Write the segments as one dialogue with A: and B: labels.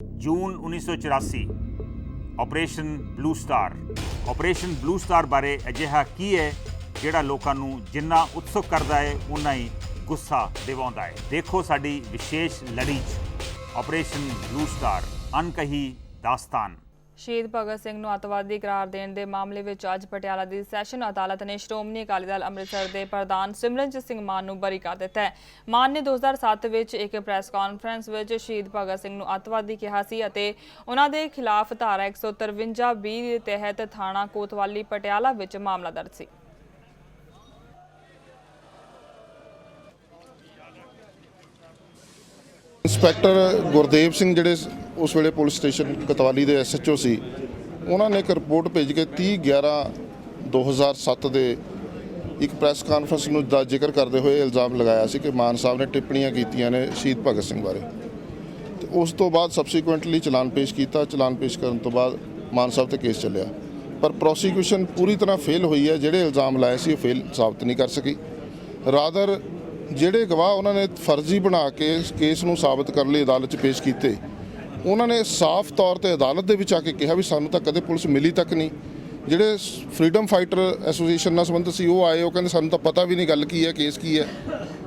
A: June 1984 operation blue star operation blue star ਬਾਰੇ ਅਜਿਹਾ ਕੀ ਹੈ, ਜਿਹੜਾ ਲੋਕਾਂ ਨੂੰ ਜਿੰਨਾ ਉਤਸੁਕ ਕਰਦਾ ਹੈ ਉਨਾ ਹੀ ਗੁੱਸਾ ਦਿਵਾਉਂਦਾ ਹੈ। ਦੇਖੋ ਸਾਡੀ ਵਿਸ਼ੇਸ਼ ਲੜੀ 'ਚ ਆਪਰੇਸ਼ਨ ਬਲੂ ਸਟਾਰ ਅਨਕਹੀ ਦਾਸਤਾਨ।
B: ਸ਼ਹੀਦ ਭਗਤ ਸਿੰਘ ਨੂੰ ਅੱਤਵਾਦੀ ਕਰਾਰ ਦੇਣ ਦੇ ਮਾਮਲੇ ਵਿੱਚ ਅੱਜ ਪਟਿਆਲਾ ਦੀ ਸੈਸ਼ਨ ਅਦਾਲਤ ਨੇ ਸ਼੍ਰੋਮਣੀ ਅਕਾਲੀ ਦਲ ਅੰਮ੍ਰਿਤਸਰ ਦੇ ਪ੍ਰਧਾਨ ਸਿਮਰਨਜੀਤ ਸਿੰਘ ਮਾਨ ਨੂੰ ਬਰੀ ਕਰ ਦਿੱਤਾ ਹੈ। ਮਾਨ ਨੇ 2007 ਵਿੱਚ ਇੱਕ ਪ੍ਰੈਸ ਕਾਨਫਰੰਸ ਵਿੱਚ ਸ਼ਹੀਦ ਭਗਤ ਸਿੰਘ ਨੂੰ ਅੱਤਵਾਦੀ ਕਿਹਾ ਸੀ ਅਤੇ ਉਹਨਾਂ ਦੇ ਖਿਲਾਫ ਧਾਰਾ 153 ਬੀ ਦੇ ਤਹਿਤ ਥਾਣਾ ਕੋਤਵਾਲੀ ਪਟਿਆਲਾ ਵਿੱਚ ਮਾਮਲਾ ਦਰਜ ਸੀ।
C: ਇੰਸਪੈਕਟਰ ਗੁਰਦੇਵ ਸਿੰਘ ਜਿਹੜੇ ਉਸ ਵੇਲੇ ਪੁਲਿਸ ਸਟੇਸ਼ਨ ਕਤਵਾਲੀ ਦੇ ਐਸਐਚਓ ਸੀ। ਉਹਨਾਂ ਨੇ ਇੱਕ ਰਿਪੋਰਟ ਭੇਜ ਕੇ 30 11 2007 ਦੇ ਇੱਕ ਪ੍ਰੈਸ ਕਾਨਫਰੰਸ ਨੂੰ ਦਾ ਜ਼ਿਕਰ ਕਰਦੇ ਹੋਏ ਇਲਜ਼ਾਮ ਲਗਾਇਆ ਸੀ ਕਿ ਮਾਨ ਸਾਹਿਬ ਨੇ ਟਿੱਪਣੀਆਂ ਕੀਤੀਆਂ ਨੇ ਸ਼ਹੀਦ ਭਗਤ ਸਿੰਘ ਬਾਰੇ। ਤੇ ਉਸ ਤੋਂ ਬਾਅਦ ਸਬਸੀਕੁਐਂਟਲੀ ਚਲਾਨ ਪੇਸ਼ ਕੀਤਾ। ਚਲਾਨ ਪੇਸ਼ ਕਰਨ ਤੋਂ ਬਾਅਦ ਮਾਨ ਸਾਹਿਬ ਤੇ ਕੇਸ ਚੱਲਿਆ। ਪਰ ਪ੍ਰੋਸੀਕਿਊਸ਼ਨ ਪੂਰੀ ਤਰ੍ਹਾਂ ਫੇਲ ਹੋਈ ਹੈ। ਜਿਹੜੇ ਇਲਜ਼ਾਮ ਲਾਏ ਸੀ ਉਹ ਫੇਲ ਸਾਬਤ ਨਹੀਂ ਕਰ ਸਕੀ। ਰਾਦਰ ਜਿਹੜੇ ਗਵਾਹ ਉਹਨਾਂ ਨੇ ਫਰਜ਼ੀ ਬਣਾ ਕੇ ਕੇਸ ਨੂੰ ਸਾਬਤ ਕਰਨ ਲਈ ਅਦਾਲਤ 'ਚ ਪੇਸ਼ ਕੀਤੇ ਉਹਨਾਂ ਨੇ ਸਾਫ਼ ਤੌਰ ਤੇ ਅਦਾਲਤ ਦੇ ਵਿੱਚ ਆ ਕੇ ਕਿਹਾ ਵੀ ਸਾਨੂੰ ਤਾਂ ਕਦੇ ਪੁਲਿਸ ਮਿਲੀ ਤੱਕ ਨਹੀਂ। ਜਿਹੜੇ ਫਰੀडम ਫਾਈਟਰ ਐਸੋਸੀਏਸ਼ਨ ਨਾਲ ਸੰਬੰਧਿਤ ਸੀ, ਉਹ ਆਏ, ਉਹ ਕਹਿੰਦੇ ਸਾਨੂੰ ਤਾਂ ਪਤਾ ਵੀ ਨਹੀਂ ਗੱਲ ਕੀ ਹੈ ਕੇਸ ਕੀ ਹੈ।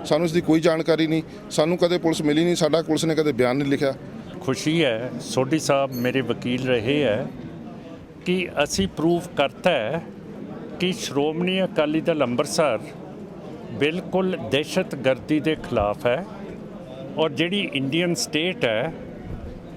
C: ਸਾਨੂੰ ਇਸ ਦੀ ਕੋਈ ਜਾਣਕਾਰੀ ਨਹੀਂ। ਸਾਨੂੰ ਕਦੇ ਪੁਲਿਸ ਮਿਲੀ ਨਹੀਂ, ਸਾਡਾ ਪੁਲਿਸ ਨੇ ਕਦੇ ਬਿਆਨ ਨਹੀਂ ਲਿਖਿਆ।
D: ਖੁਸ਼ੀ ਹੈ, ਸੋਢੀ ਸਾਹਿਬ ਮੇਰੇ ਵਕੀਲ ਰਹੇ ਹੈ ਕਿ ਅਸੀਂ ਪ੍ਰੂਵ ਕਰਤਾ ਹੈ ਕਿ ਸ਼੍ਰੋਮਣੀ ਅਕਾਲੀ ਦਲ ਅੰਮ੍ਰਿਤਸਰ ਬਿਲਕੁਲ ਦਹਿਸ਼ਤਗਰਦੀ ਦੇ ਖਿਲਾਫ ਹੈ ਔਰ ਜਿਹੜੀ ਇੰਡੀਅਨ ਸਟੇਟ ਹੈ